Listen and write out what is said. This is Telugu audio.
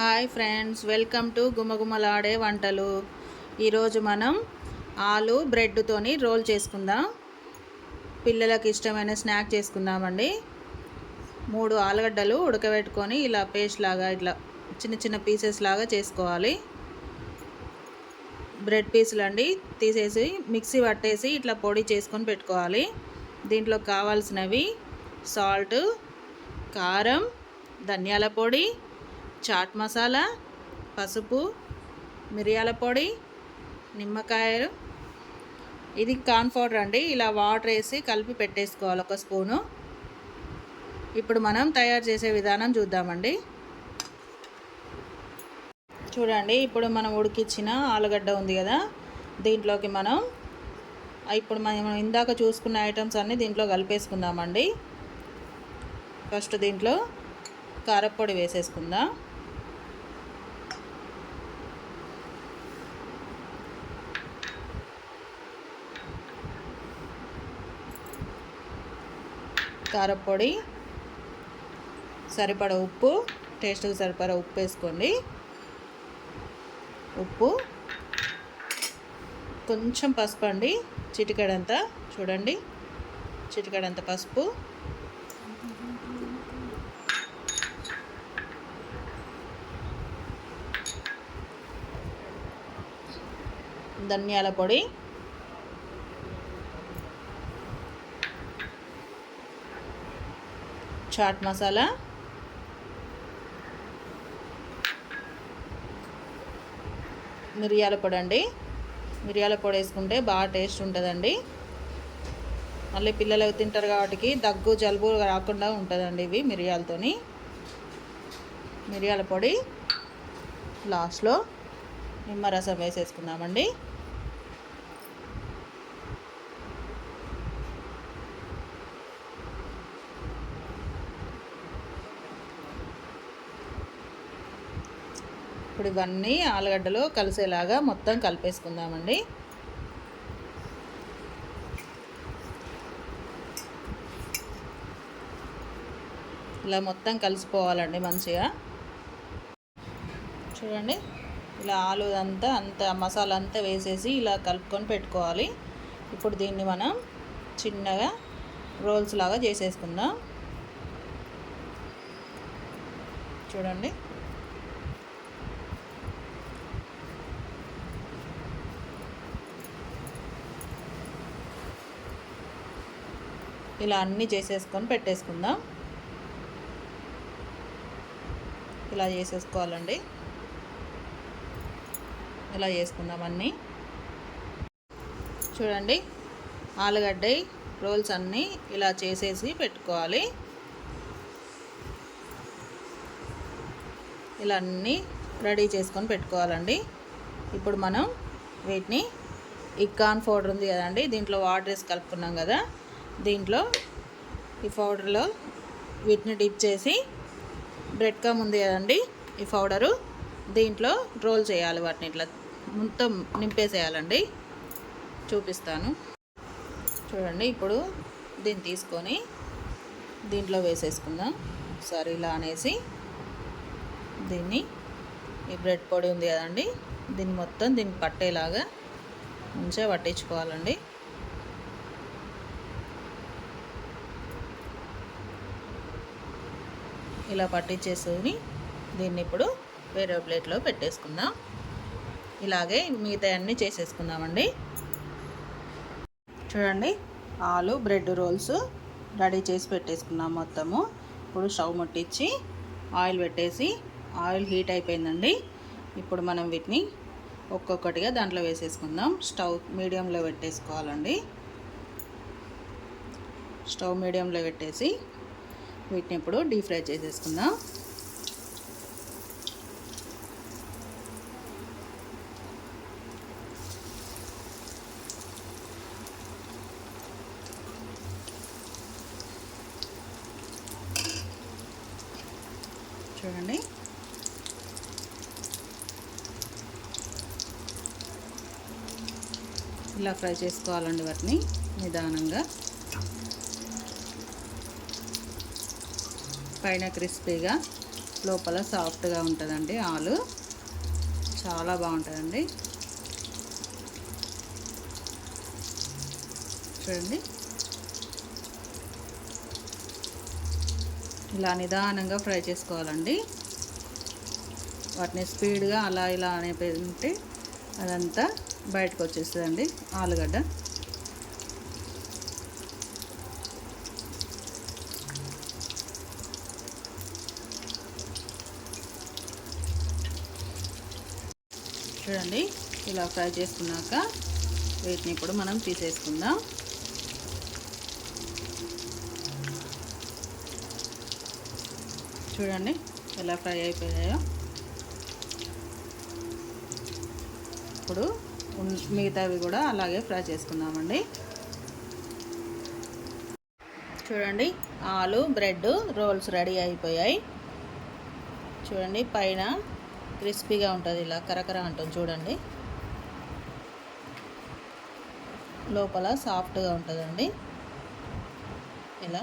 హాయ్ ఫ్రెండ్స్ వెల్కమ్ టు గుమగుమలాడే వంటలు. ఈరోజు మనం ఆలు బ్రెడ్తోని రోల్ చేసుకుందాం. పిల్లలకు ఇష్టమైన స్నాక్ చేసుకుందామండి. మూడు ఆలుగడ్డలు ఉడకబెట్టుకొని ఇలా పేస్ట్ లాగా ఇట్లా చిన్న చిన్న పీసెస్ లాగా చేసుకోవాలి. బ్రెడ్ పీసులు అండి తీసేసి మిక్సీ పట్టేసి ఇట్లా పొడి చేసుకొని పెట్టుకోవాలి. దీంట్లో కావాల్సినవి సాల్ట్ కారం ధనియాల పొడి చాట్ మసాలా పసుపు మిరియాల పొడి నిమ్మకాయలు. ఇది కార్న్ పౌడర్ అండి. ఇలా వాటర్ వేసి కలిపి పెట్టేసుకోవాలి ఒక స్పూను. ఇప్పుడు మనం తయారు చేసే విధానం చూద్దామండి. చూడండి ఇప్పుడు మనం ఉడికిచ్చిన ఆలుగడ్డ ఉంది కదా. దీంట్లోకి మనం ఇప్పుడు మనం ఇందాక చూసుకున్న ఐటమ్స్ అన్నీ దీంట్లో కలిపేసుకుందామండి. ఫస్ట్ దీంట్లో కారపొడి వేసేసుకుందాం. కారపొడి సరిపడ ఉప్పు టేస్ట్కి సరిపడ ఉప్పు వేసుకోండి. ఉప్పు. కొంచెం పసుపు అండి చిటికడంతా చూడండి. చిటికడంత పసుపు. ధనియాల పొడి. చాట్ మసాలా. మిరియాల పొడి అండి. మిరియాల పొడి వేసుకుంటే బాగా టేస్ట్ ఉంటుందండి. మళ్ళీ పిల్లలు తింటారు కాబట్టి దగ్గు జలుబు రాకుండా ఉంటుందండి ఇవి మిరియాలతోని. మిరియాల పొడి. లాస్ట్లో నిమ్మరసం వేసేసుకుందామండి. ఇప్పుడు ఇవన్నీ ఆలుగడ్డలు కలిసేలాగా మొత్తం కలిపేసుకుందామండి. ఇలా మొత్తం కలిసిపోవాలండి మంచిగా. చూడండి ఇలా ఆలు అంతా అంత మసాలా అంతా వేసేసి ఇలా కలుపుకొని పెట్టుకోవాలి. ఇప్పుడు దీన్ని మనం చిన్నగా రోల్స్ లాగా చేసేసుకుందాం. చూడండి. ఇలా అన్నీ చేసేసుకొని పెట్టేసుకుందాం. ఇలా చేసేసుకోవాలండి. ఇలా చేసుకుందాం అన్నీ. చూడండి ఆలుగడ్డ రోల్స్ అన్నీ ఇలా చేసేసి పెట్టుకోవాలి. ఇలా అన్నీ రెడీ చేసుకొని పెట్టుకోవాలండి. ఇప్పుడు మనం వీటిని ఈ కార్న్ పౌడర్ ఉంది కదండి దీంట్లో వాటర్ వేసి కలుపుకున్నాం కదా దీంట్లో ఈ పౌడర్లో వీటిని డిప్ చేసి బ్రెడ్ కమ్ ఉంది కదండి ఈ పౌడరు. దీంట్లో రోల్ చేయాలి వాటిని ఇట్లా మొత్తం నింపేసేయాలండి. చూపిస్తాను. చూడండి ఇప్పుడు దీన్ని తీసుకొని దీంట్లో వేసేసుకుందాం. సరే ఇలా అనేసి దీన్ని ఈ బ్రెడ్ పొడి ఉంది కదండి దీన్ని మొత్తం దీన్ని పట్టేలాగా మంచిగా పట్టించుకోవాలండి. ఇలా పట్టించేసుకొని దీన్ని ఇప్పుడు వేరే ప్లేట్లో పెట్టేసుకుందాం. ఇలాగే మిగతా అన్నీ చేసేసుకుందామండి. చూడండి ఆలు బ్రెడ్ రోల్స్ రెడీ చేసి పెట్టేసుకున్నాం మొత్తము. ఇప్పుడు స్టవ్ ముట్టించి ఆయిల్ పెట్టేసి ఆయిల్ హీట్ అయిపోయిందండి. ఇప్పుడు మనం వీటిని ఒక్కొక్కటిగా దాంట్లో వేసేసుకుందాం. స్టవ్ మీడియంలో పెట్టేసుకోవాలండి. స్టవ్ మీడియంలో పెట్టేసి వీటిని ఇప్పుడు డీప్ ఫ్రై చేసేసుకుందాం. చూడండి. ఇలా ఫ్రై చేసుకోవాలండి వాటిని నిదానంగా. పైన క్రిస్పీగా లోపల సాఫ్ట్గా ఉంటుందండి ఆలు. చాలా బాగుంటుందండి. చూడండి. ఇలా నిదానంగా ఫ్రై చేసుకోవాలండి. వాటిని స్పీడ్గా అలా ఇలా అనే ఉంటే అదంతా బయటకు వచ్చేస్తుందండి ఆలుగడ్డ. చూడండి. ఇలా ఫ్రై చేసుకున్నాక వీటిని ఇప్పుడు మనం తీసేసుకుందాం. చూడండి ఎలా ఫ్రై అయిపోయాయో. ఇప్పుడు మిగతావి కూడా అలాగే ఫ్రై చేసుకుందామండి. చూడండి ఆలు బ్రెడ్ రోల్స్ రెడీ అయిపోయాయి. చూడండి పైన క్రిస్పీగా ఉంటుంది ఇలా కరకర అంటుంది చూడండి. లోపల సాఫ్ట్గా ఉంటుందండి. ఇలా.